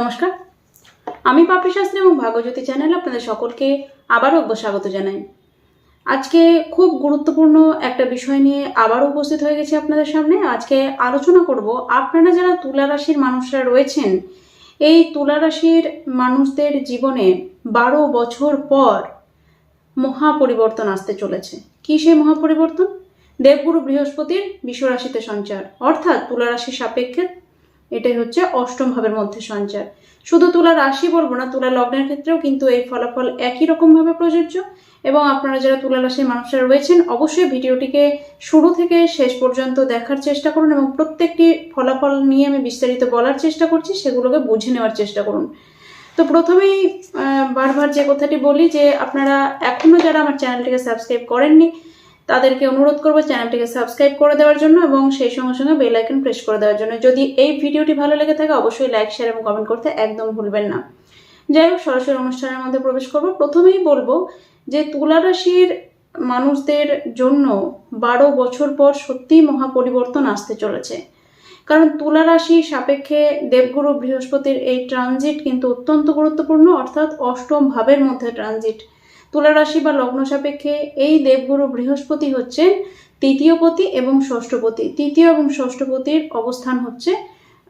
নমস্কার। আমি পাপড়ি শাস্ত্রী এবং ভাগ্যজ্যোতি চ্যানেলে, আপনাদের সকলকে আবারও স্বাগত জানাই। আজকে খুব গুরুত্বপূর্ণ একটা বিষয় নিয়ে আবার উপস্থিত হয়ে গেছি আপনাদের সামনে। আজকে আলোচনা করব, আপনারা যারা তুলা রাশির মানুষরা রয়েছেন, এই তুলা রাশির মানুষদের জীবনে বারো বছর পর মহা পরিবর্তন আসতে চলেছে। কি সেই মহা পরিবর্তন দেবগুরু বৃহস্পতির বিশ্বরাশিতে সঞ্চার। অর্থাৎ তুলা রাশির সাপেক্ষে এটাই হচ্ছে অষ্টম ভাবের মধ্যে সঞ্চার শুধু তুলা রাশি বলব না, তুলা লগ্নের ক্ষেত্রেও কিন্তু এই ফলাফল একই রকমভাবে প্রযোজ্য। এবং আপনারা যারা তুলা রাশির মানুষরা রয়েছেন, অবশ্যই ভিডিওটিকে শুরু থেকে শেষ পর্যন্ত দেখার চেষ্টা করুন এবং প্রত্যেকটি ফলাফল নিয়ে আমি বিস্তারিত বলার চেষ্টা করছি, সেগুলোকে বুঝে নেওয়ার চেষ্টা করুন। তো প্রথমেই বারবার যে কথাটি বলি যে আপনারা এখনও যারা আমার চ্যানেলটিকে সাবস্ক্রাইব করেননি তাদেরকে অনুরোধ করব চ্যানেলটিকে সাবস্ক্রাইব করে দেওয়ার জন্য এবং সেই সঙ্গে সঙ্গে বেল আইকন প্রেস করে দেওয়ার জন্য। যদি এই ভিডিওটি ভালো লেগে থাকে, অবশ্যই লাইক, শেয়ার এবং কমেন্ট করতে একদম ভুলবেন না। যাই হোক, সরাসরি অনুষ্ঠানের মধ্যে প্রবেশ করব। প্রথমেই বলব যে তুলা রাশির মানুষদের জন্য বারো বছর পর সত্যিই মহা পরিবর্তন আসতে চলেছে। কারণ তুলা রাশি সাপেক্ষে দেবগুরু বৃহস্পতির এই ট্রানজিট কিন্তু অত্যন্ত গুরুত্বপূর্ণ, অর্থাৎ অষ্টম ভাবের মধ্যে ট্রানজিট তুলা রাশি বা লগ্ন সাপেক্ষে এই দেবগুরু বৃহস্পতি হচ্ছেন তৃতীয়পতি এবং ষষ্ঠপতি তৃতীয় এবং ষষ্ঠপতির অবস্থান হচ্ছে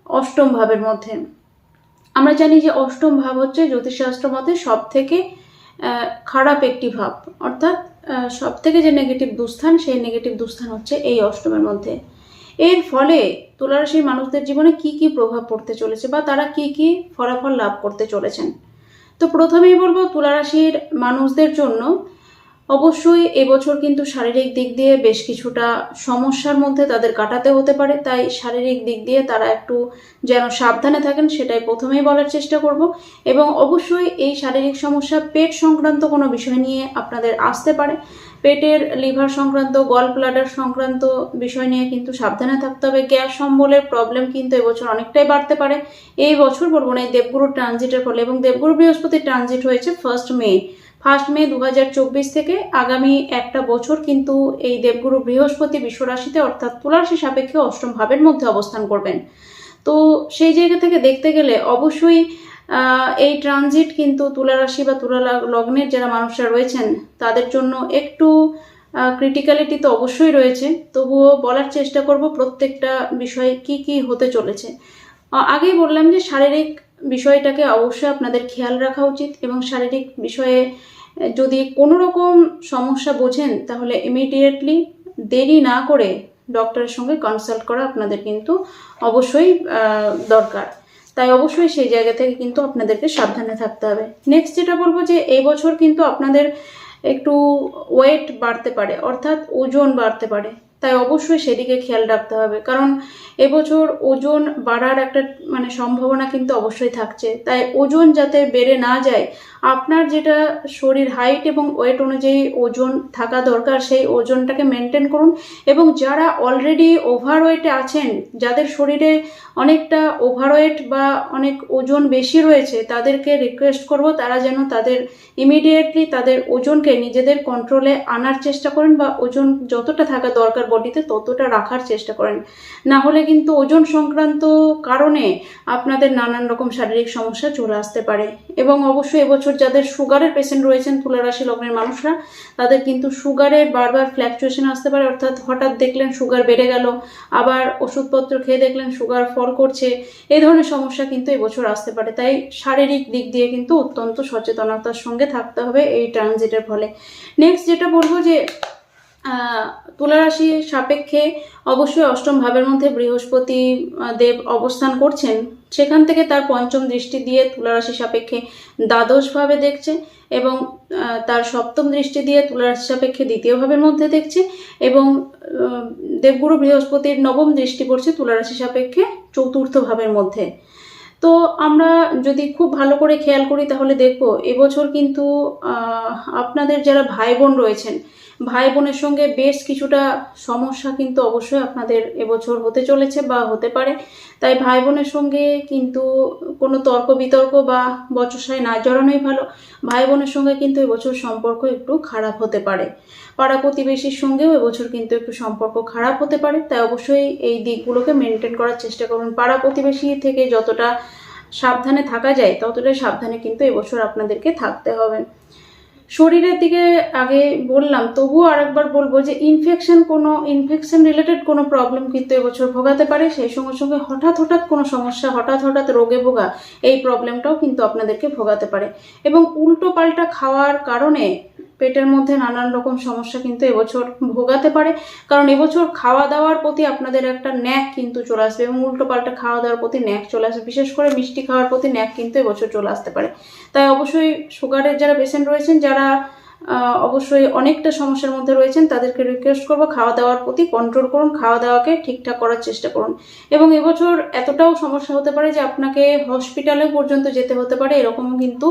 অষ্টম ভাবের মধ্যে। আমরা জানি যে অষ্টম ভাব হচ্ছে জ্যোতিষশাস্ত্র মতে সব থেকে খারাপ একটি ভাব। অর্থাৎ সব থেকে যে নেগেটিভ দুস্থান, সেই নেগেটিভ দুস্থান হচ্ছে এই অষ্টমের মধ্যে। এর ফলে তুলারাশির মানুষদের জীবনে কি কি প্রভাব পড়তে চলেছে বা তারা কি কি ফলাফল লাভ করতে চলেছেন? তো প্রথমেই বলব, তুলারাশির মানুষদের জন্য অবশ্যই এবছর কিন্তু শারীরিক দিক দিয়ে বেশ কিছুটা সমস্যার মধ্যে তাদের কাটাতে হতে পারে। তাই শারীরিক দিক দিয়ে তারা একটু যেন সাবধানে থাকেন, সেটাই প্রথমেই বলার চেষ্টা করব। এবং অবশ্যই এই শারীরিক সমস্যা, পেট সংক্রান্ত কোনো বিষয় নিয়ে আপনাদের আসতে পারে। পেটের লিভার সংক্রান্ত গল ব্লাডার সংক্রান্ত বিষয় নিয়ে কিন্তু সাবধানে থাকতে হবে। গ্যাস সম্বলের প্রবলেম কিন্তু এবছর অনেকটাই বাড়তে পারে। এই বছর বলব না এই দেবগুরু ট্রানজিটের ফলে এবং দেবগুরু বৃহস্পতির ট্রানজিট হয়েছে ফার্স্ট মে ফার্স্ট মে দু হাজার চব্বিশ থেকে আগামী একটা বছর কিন্তু এই দেবগুরু বৃহস্পতি বিশ্বরাশিতে অর্থাৎ তুলারাশি সাপেক্ষে অষ্টম ভাবের মধ্যে অবস্থান করবেন। তো সেই জায়গা থেকে দেখতে গেলে অবশ্যই এই ট্রানজিট কিন্তু তুলা রাশি বা তুলা লগ্নের যারা মানুষরা রয়েছেন, তাদের জন্য একটু ক্রিটিক্যালিটি তো অবশ্যই রয়েছে। তবুও বলার চেষ্টা করব প্রত্যেকটা বিষয়ে কি কি হতে চলেছে। আগেই বললাম যে শারীরিক বিষয়টাকে অবশ্যই আপনাদের খেয়াল রাখা উচিত এবং শারীরিক বিষয়ে যদি কোনো রকম সমস্যা বোঝেন, তাহলে ইমিডিয়েটলি দেরি না করে ডক্টরের সঙ্গে কনসাল্ট করা আপনাদের কিন্তু অবশ্যই দরকার। তাই অবশ্যই সেই জায়গা থেকে কিন্তু আপনাদেরকে সাবধানে থাকতে হবে। নেক্সট যেটা বলব যে, এই বছর কিন্তু আপনাদের একটু ওয়েট বাড়তে পারে, অর্থাৎ ওজন বাড়তে পারে। তাই অবশ্যই সেদিকে খেয়াল রাখতে হবে। কারণ এবছর ওজন বাড়ার একটা মানে সম্ভাবনা কিন্তু অবশ্যই থাকছে। তাই ওজন যাতে বেড়ে না যায়, আপনার যেটা শরীর হাইট এবং ওয়েট অনুযায়ী ওজন থাকা দরকার, সেই ওজনটাকে মেনটেন করুন। এবং যারা অলরেডি ওভারওয়েটে আছেন, যাদের শরীরে অনেকটা ওভারওয়েট বা অনেক ওজন বেশি রয়েছে, তাদেরকে রিকোয়েস্ট করব তারা যেন তাদের ইমিডিয়েটলি তাদের ওজনকে নিজেদের কন্ট্রোলে আনার চেষ্টা করেন বা ওজন যতটা থাকা দরকার বডিতে ততটা রাখার চেষ্টা করেন। না হলে কিন্তু ওজন সংক্রান্ত কারণে আপনাদের নানান রকম শারীরিক সমস্যা চলে আসতে পারে। এবং অবশ্যই এবছর যাদের সুগারের পেশেন্ট রয়েছেন, তুলারাশি লগ্নের মানুষরা, তাদের কিন্তু সুগারের বারবার ফ্ল্যাকচুয়েশন আসতে পারে। অর্থাৎ হঠাৎ দেখলেন সুগার বেড়ে গেল, আবার ওষুধপত্র খেয়ে দেখলেন সুগার ফল করছে। এই ধরনের সমস্যা কিন্তু এবছর আসতে পারে। তাই শারীরিক দিক দিয়ে কিন্তু অত্যন্ত সচেতনতার সঙ্গে থাকতে হবে এই ট্রানজিটের ফলে। নেক্সট যেটা বলব যে আহ, তুলা রাশি সাপেক্ষে অবশ্যই অষ্টম ভাবের মধ্যে বৃহস্পতি দেব অবস্থান করছেন। সেখান থেকে তার পঞ্চম দৃষ্টি দিয়ে তুলারাশি সাপেক্ষে দ্বাদশ ভাবে দেখছে এবং তার সপ্তম দৃষ্টি দিয়ে তুলা রাশি সাপেক্ষে দ্বিতীয় ভাবের মধ্যে দেখছে এবং দেবগুরু বৃহস্পতির নবম দৃষ্টি পড়ছে তুলা রাশি সাপেক্ষে চতুর্থ ভাবের মধ্যে। তো আমরা যদি খুব ভালো করে খেয়াল করি তাহলে দেখব এবছর কিন্তু আপনাদের যারা ভাই বোন রয়েছেন ভাই বোনের সঙ্গে বেশ কিছুটা সমস্যা কিন্তু অবশ্যই আপনাদের এবছর হতে চলেছে বা হতে পারে। তাই ভাই বোনের সঙ্গে কিন্তু কোনো তর্ক বিতর্ক বা বচসায় না জড়ানোই ভালো। ভাই বোনের সঙ্গে কিন্তু এবছর সম্পর্ক একটু খারাপ হতে পারে। পাড়া প্রতিবেশীর সঙ্গেও এবছর কিন্তু একটু সম্পর্ক খারাপ হতে পারে। তাই অবশ্যই এই দিকগুলোকে মেনটেন করার চেষ্টা করুন। পাড়া প্রতিবেশী থেকে যতটা সাবধানে থাকা যায়, ততটাই সাবধানে কিন্তু এবছর আপনাদেরকে থাকতে হবে। শরীরের দিকে আগে বললাম, তবুও আরেকবার বলব যে ইনফেকশন কোনো ইনফেকশন রিলেটেড কোনো প্রবলেম কিন্তু এবছর ভোগাতে পারে। সেই সঙ্গে সঙ্গে হঠাৎ হঠাৎ কোনো সমস্যা, হঠাৎ হঠাৎ রোগে ভোগা, এই প্রবলেমটাও কিন্তু আপনাদেরকে ভোগাতে পারে। এবং উল্টো পাল্টা খাওয়ার কারণে পেটের মধ্যে নানান রকম সমস্যা কিন্তু এবছর ভোগাতে পারে। কারণ এবছর খাওয়া দাওয়ার প্রতি আপনাদের একটা ন্যাক কিন্তু চলে আসবে এবং উল্টো পাল্টা খাওয়া দাওয়ার প্রতি ন্যাক চলে আসবে। বিশেষ করে মিষ্টি খাওয়ার প্রতি ন্যাক কিন্তু এবছর চলে আসতে পারে। তাই অবশ্যই সুগারের যারা পেশেন্ট রয়েছেন, যারা অবশ্যই অনেকটা সমস্যার মধ্যে রয়েছেন, তাদেরকে রিকোয়েস্ট করব, খাওয়া দাওয়ার প্রতি কন্ট্রোল করুন, খাওয়া দাওয়াকে ঠিকঠাক করার চেষ্টা করুন। এবং এবছর এতটাও সমস্যা হতে পারে যে আপনাকে হসপিটালে পর্যন্ত যেতে হতে পারে, এরকমও কিন্তু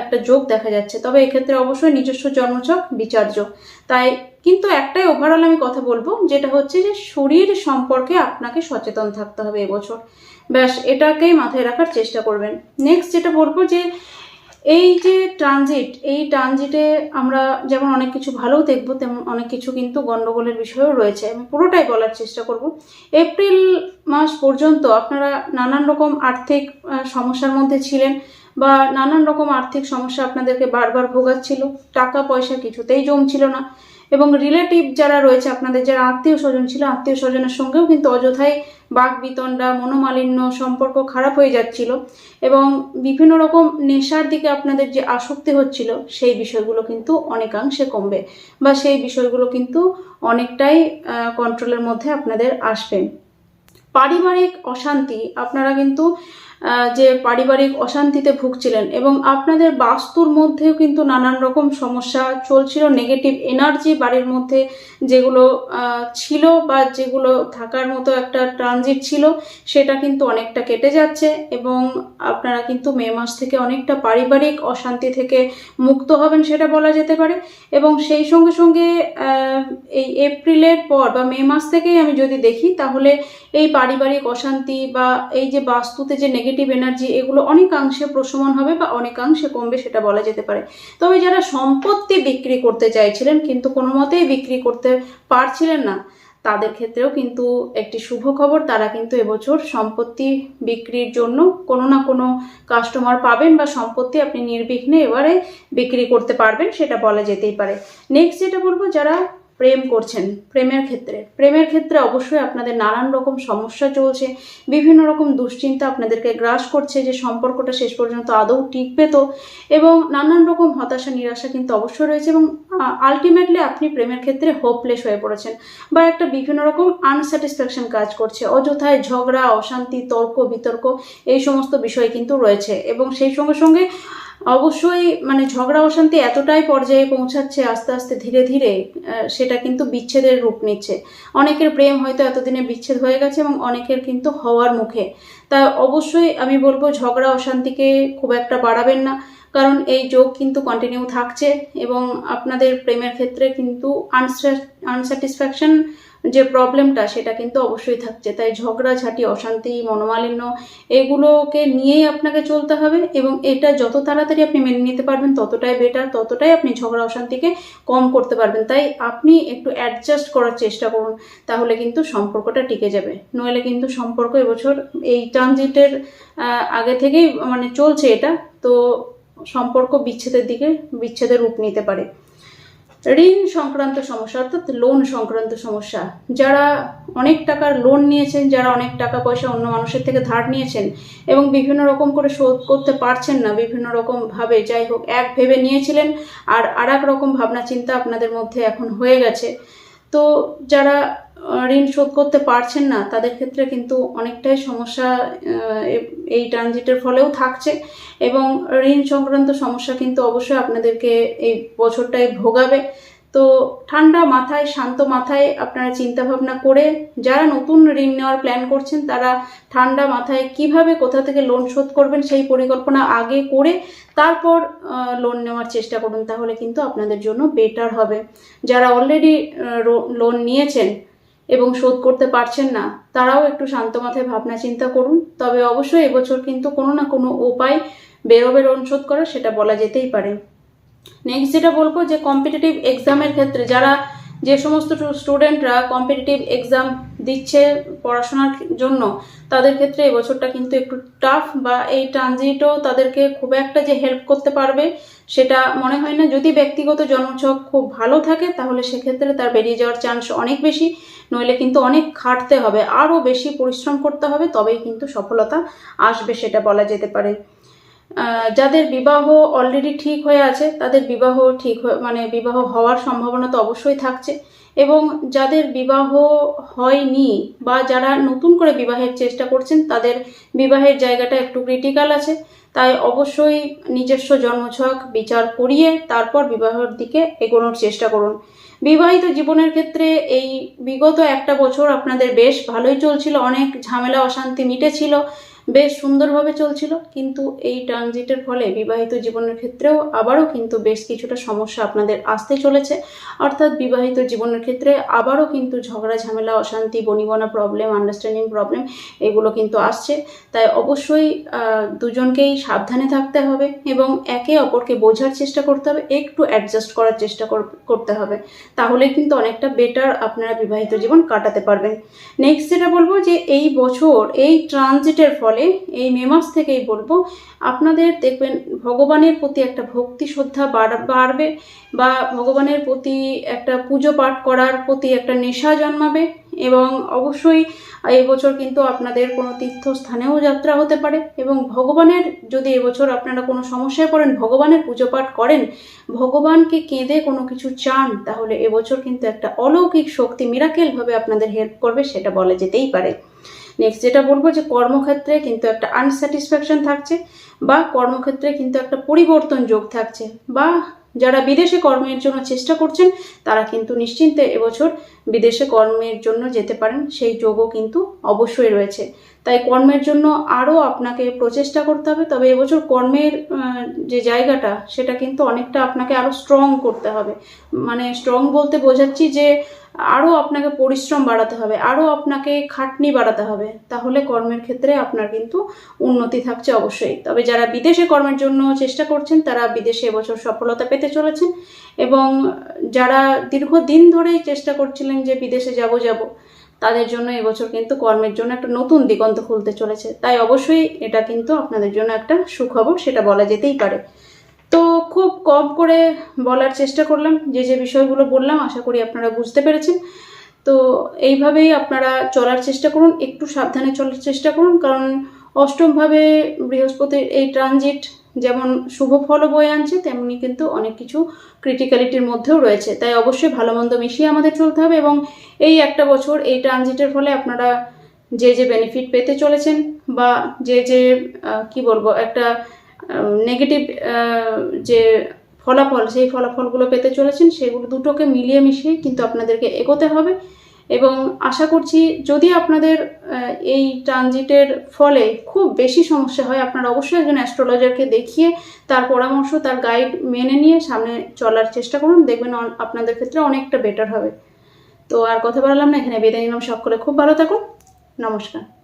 একটা যোগ দেখা যাচ্ছে। তবে এক্ষেত্রে অবশ্যই নিজস্ব জন্মছক বিচার্য তাই কিন্তু একটাই ওভারঅল আমি কথা বলব, যেটা হচ্ছে যে শরীর সম্পর্কে আপনাকে সচেতন থাকতে হবে এবছর। ব্যাস, এটাকেই মাথায় রাখার চেষ্টা করবেন। নেক্সট যেটা বলব যে এই যে ট্রানজিট এই ট্রানজিটে আমরা যেমন অনেক কিছু ভালোও দেখব, তেমন অনেক কিছু কিন্তু গণ্ডগোলের বিষয়েও রয়েছে। আমি পুরোটাই বলার চেষ্টা করব। এপ্রিল মাস পর্যন্ত আপনারা নানান রকম আর্থিক সমস্যার মধ্যে ছিলেন। বা নানান রকম আর্থিক সমস্যা আপনাদেরকে বারবার ভোগাচ্ছিল, টাকা, পয়সা কিছুতেই জমছিল না। এবং রিলেটিভ যারা রয়েছে, আপনাদের যারা আত্মীয় স্বজন ছিল, আত্মীয় স্বজনের সঙ্গেও কিন্তু অযথাই বাঘ বিতণ্ডা, মনোমালিন্য সম্পর্ক খারাপ হয়ে যাচ্ছিল। এবং বিভিন্ন রকম নেশার দিকে আপনাদের যে আসক্তি হচ্ছিল, সেই বিষয়গুলো কিন্তু অনেকাংশে কমবে বা সেই বিষয়গুলো কিন্তু অনেকটাই কন্ট্রোলের মধ্যে আপনাদের আসবে। পারিবারিক অশান্তি, আপনারা কিন্তু যে পারিবারিক অশান্তিতে ভুগছিলেন এবং আপনাদের বাস্তুর মধ্যেও কিন্তু নানান রকম সমস্যা চলছিল নেগেটিভ এনার্জি বাড়ির মধ্যে যেগুলো ছিল বা যেগুলো থাকার মতো একটা ট্রানজিট ছিল, সেটা কিন্তু অনেকটা কেটে যাচ্ছে এবং আপনারা কিন্তু মে মাস থেকে অনেকটা পারিবারিক অশান্তি থেকে মুক্ত হবেন সেটা বলা যেতে পারে এবং সেই সঙ্গে সঙ্গে এই এপ্রিলের পর বা মে মাস থেকেই আমি যদি দেখি তাহলে এই পারিবারিক অশান্তি বা এই যে বাস্তুতে যে নেগেটিভ এনার্জি এগুলো অনেকাংশে প্রশমন হবে বা অনেকাংশে কমবে সেটা বলা যেতে পারে। তবে যারা সম্পত্তি বিক্রি করতে চাইছিলেন কিন্তু কোনো মতেই বিক্রি করতে পারছিলেন না, তাদের ক্ষেত্রেও কিন্তু একটি শুভ খবর, তারা কিন্তু এবছর সম্পত্তি বিক্রির জন্য কোনো না কোনো কাস্টমার পাবেন বা সম্পত্তি আপনি নির্বিঘ্নে এবারে বিক্রি করতে পারবেন, সেটা বলা যেতেই পারে। নেক্সট যেটা বলব, যারা প্রেম করছেন প্রেমের ক্ষেত্রে। প্রেমের ক্ষেত্রে অবশ্যই আপনাদের নানান রকম সমস্যা চলছে, বিভিন্ন রকম দুশ্চিন্তা আপনাদেরকে গ্রাস করছে যে সম্পর্কটা শেষ পর্যন্ত আদৌ টিকবে তো। এবং নানান রকম হতাশা, নিরাশা কিন্তু অবশ্যই রয়েছে এবং আলটিমেটলি আপনি প্রেমের ক্ষেত্রে হোপলেস হয়ে পড়েছেন বা একটা বিভিন্ন রকম আনস্যাটিসফ্যাকশন কাজ করছে। অযথায় ঝগড়া, অশান্তি, তর্ক, বিতর্ক এই সমস্ত বিষয় কিন্তু রয়েছে এবং সেই সঙ্গে সঙ্গে অবশ্যই মানে ঝগড়া অশান্তি এতটাই পর্যায়ে পৌঁছাচ্ছে আস্তে আস্তে ধীরে ধীরে সেটা কিন্তু বিচ্ছেদের রূপ নিচ্ছে। অনেকের প্রেম হয়তো এতদিনে বিচ্ছেদ হয়ে গেছে এবং অনেকের কিন্তু হওয়ার মুখে। তা অবশ্যই আমি বলব ঝগড়া অশান্তিকে খুব একটা বাড়াবেন না, কারণ এই যোগ কিন্তু কন্টিনিউ থাকছে এবং আপনাদের প্রেমের ক্ষেত্রে কিন্তু আনস্যাটিসফ্যাকশন যে প্রবলেমটা সেটা কিন্তু অবশ্যই থাকছে। তাই ঝগড়াঝাটি অশান্তি, মনোমালিন্য এগুলোকে নিয়েই আপনাকে চলতে হবে এবং এটা যত তাড়াতাড়ি আপনি মেনে নিতে পারবেন ততটাই বেটার ততটাই আপনি ঝগড়া, অশান্তিকে কম করতে পারবেন। তাই আপনি একটু অ্যাডজাস্ট করার চেষ্টা করুন, তাহলে কিন্তু সম্পর্কটা টিকে যাবে। নইলে কিন্তু সম্পর্ক এবছর এই ট্রানজিটের আগে থেকেই মানে চলছে এটা। তো সম্পর্ক বিচ্ছেদের দিকে, বিচ্ছেদের রূপ নিতে পারে। ঋণ সংক্রান্ত সমস্যা, অর্থাৎ লোন সংক্রান্ত সমস্যা। যারা অনেক টাকার লোন নিয়েছেন, যারা অনেক টাকা পয়সা অন্য মানুষের থেকে ধার নিয়েছেন এবং বিভিন্ন রকম করে শোধ করতে পারছেন না, বিভিন্ন রকমভাবে যাই হোক, এক ভেবে নিয়েছিলেন আর আর এক রকম ভাবনা চিন্তা আপনাদের মধ্যে এখন হয়ে গেছে। তো যারা ঋণ শোধ করতে পারছেন না, তাদের ক্ষেত্রে কিন্তু অনেকটাই সমস্যা এই ট্রানজিটের ফলেও থাকছে এবং ঋণ সংক্রান্ত সমস্যা কিন্তু অবশ্যই আপনাদেরকে এই বছরটাই ভোগাবে। তো ঠান্ডা মাথায়, শান্ত মাথায় আপনারা চিন্তা ভাবনা করে যারা নতুন ঋণ নেওয়ার প্ল্যান করছেন, তারা ঠান্ডা মাথায় কীভাবে কোথা থেকে লোন শোধ করবেন সেই পরিকল্পনা আগে করে তারপর লোন নেওয়ার চেষ্টা করুন, তাহলে কিন্তু আপনাদের জন্য বেটার হবে। যারা অলরেডি লোন নিয়েছেন এবং শোধ করতে পারছেন না, তারাও একটু শান্ত মাথায় ভাবনা চিন্তা করুন। তবে অবশ্যই এবছর কিন্তু কোনো না কোনো উপায় বেরোবে লোন শোধ করা সেটা বলা যেতেই পারে। নেক্সট যেটা বলব যে কম্পিটিটিভ এক্সামের ক্ষেত্রে যারা যে সমস্ত স্টুডেন্টরা কম্পিটিটিভ এক্সাম দিচ্ছে পড়াশোনার জন্য, তাদের ক্ষেত্রে এই বছরটা কিন্তু একটু টাফ বা এই ট্রানজিটও তাদেরকে খুব একটা যে হেল্প করতে পারবে সেটা মনে হয় না। যদি ব্যক্তিগত জন্মছক খুব ভালো থাকে, তাহলে সেক্ষেত্রে তার বেরিয়ে যাওয়ার চান্স অনেক বেশি, নইলে কিন্তু অনেক খাটতে হবে। আরও বেশি পরিশ্রম করতে হবে, তবেই কিন্তু সফলতা আসবে, সেটা বলা যেতে পারে। যাদের বিবাহ অলরেডি ঠিক হয়ে আছে, তাদের বিবাহ ঠিক মানে বিবাহ হওয়ার সম্ভাবনা তো অবশ্যই থাকছে। এবং যাদের বিবাহ হয়নি বা যারা নতুন করে বিবাহের চেষ্টা করছেন, তাদের বিবাহের জায়গাটা একটু ক্রিটিক্যাল আছে। তাই অবশ্যই নিজস্ব জন্মছক, বিচার করিয়ে তারপর বিবাহের দিকে এগোনোর চেষ্টা করুন। বিবাহিত জীবনের ক্ষেত্রে এই বিগত একটা বছর আপনাদের বেশ ভালোই চলছিল, অনেক ঝামেলা, অশান্তি মিটেছিল। বেশ সুন্দরভাবে চলছিল, কিন্তু এই ট্রানজিটের ফলে বিবাহিত জীবনের ক্ষেত্রেও আবারও কিন্তু বেশ কিছুটা সমস্যা আপনাদের আসতে চলেছে। অর্থাৎ বিবাহিত জীবনের ক্ষেত্রে আবারও কিন্তু ঝগড়া, ঝামেলা, অশান্তি বনিবনা প্রবলেম আন্ডারস্ট্যান্ডিং প্রবলেম এগুলো কিন্তু আসছে। তাই অবশ্যই দুজনকেই সাবধানে থাকতে হবে এবং একে অপরকে বোঝার চেষ্টা করতে হবে, একটু অ্যাডজাস্ট করার চেষ্টা কর- করতে হবে। তাহলে কিন্তু অনেকটা বেটার আপনারা বিবাহিত জীবন কাটাতে পারবেন। নেক্সট যেটা বলব যে এই বছর এই ট্রানজিটের ফলে এই মে মাস থেকেই বলব। আপনাদের দেখবেন ভগবানের প্রতি একটা ভক্তি শ্রদ্ধা বাড়- বাড়বে বা ভগবানের প্রতি একটা পুজো পাঠ করার প্রতি একটা নেশা জন্মাবে এবং অবশ্যই এবছর কিন্তু আপনাদের কোনো তীর্থস্থানেও যাত্রা হতে পারে এবং ভগবানের যদি এবছর আপনারা কোনো সমস্যায় পড়েন, ভগবানের পুজো পাঠ করেন, ভগবানকে কেঁদে কোনো কিছু চান, তাহলে এবছর কিন্তু একটা অলৌকিক শক্তি মিরাকেলভাবে আপনাদের হেল্প করবে সেটা বলা যেতেই পারে। নেক্সট যেটা বলব যে কর্মক্ষেত্রে কিন্তু একটা আনস্যাটিসফ্যাকশন থাকছে বা কর্মক্ষেত্রে কিন্তু একটা পরিবর্তন যোগ থাকছে বা যারা বিদেশে কর্মের জন্য চেষ্টা করছেন, তারা কিন্তু নিশ্চিন্তে এবছর বিদেশে কর্মের জন্য যেতে পারেন। সেই যোগও কিন্তু অবশ্যই রয়েছে। তাই কর্মের জন্য আরও আপনাকে প্রচেষ্টা করতে হবে। তবে এবছর কর্মের যে জায়গাটা, সেটা কিন্তু অনেকটা আপনাকে আরও স্ট্রং করতে হবে। মানে স্ট্রং বলতে বোঝাচ্ছি যে আরও আপনাকে পরিশ্রম বাড়াতে হবে আরও আপনাকে খাটনি বাড়াতে হবে, তাহলে কর্মের ক্ষেত্রে আপনার কিন্তু উন্নতি থাকছে অবশ্যই। তবে যারা বিদেশে কর্মের জন্য চেষ্টা করছেন, তারা বিদেশে এবছর সফলতা পেতে চলেছেন এবং যারা দীর্ঘদিন ধরেই চেষ্টা করছিলেন যে বিদেশে যাব যাব, তাদের জন্য এবছর কিন্তু কর্মের জন্য একটা নতুন দিগন্ত খুলতে চলেছে। তাই অবশ্যই এটা কিন্তু আপনাদের জন্য একটা সুখবর, সেটা বলা যেতেই পারে। খুব কম করে বলার চেষ্টা করলাম, যে যে বিষয়গুলো বললাম, আশা করি আপনারা বুঝতে পেরেছেন। তো এইভাবেই আপনারা চলার চেষ্টা করুন, একটু সাবধানে চলার চেষ্টা করুন, কারণ অষ্টমভাবে বৃহস্পতির এই ট্রানজিট যেমন শুভ ফলও বয়ে আনছে, তেমনি কিন্তু অনেক কিছু ক্রিটিক্যালিটির মধ্যেও রয়েছে। তাই অবশ্যই ভালো মন্দ মিশিয়ে আমাদের চলতে হবে এবং এই একটা বছর এই ট্রানজিটের ফলে আপনারা যে যে বেনিফিট পেতে চলেছেন বা যে যে কি বলব, একটা নেগেটিভ যে ফলাফল, সেই ফলাফলগুলো পেতে চলেছেন, সেগুলো দুটোকে মিলিয়ে মিশিয়ে কিন্তু আপনাদেরকে এগোতে হবে। এবং আশা করছি যদি আপনাদের এই ট্রানজিটের ফলে খুব বেশি সমস্যা হয়, আপনারা অবশ্যই একজন অ্যাস্ট্রোলজারকে দেখিয়ে তার পরামর্শ, তার গাইড মেনে নিয়ে সামনে চলার চেষ্টা করুন। দেখবেন আপনাদের ক্ষেত্রে অনেকটা বেটার হবে। তো আর কথা বললাম না, এখানে বিদায় নিলাম। সকলে খুব ভালো থাকুন। নমস্কার।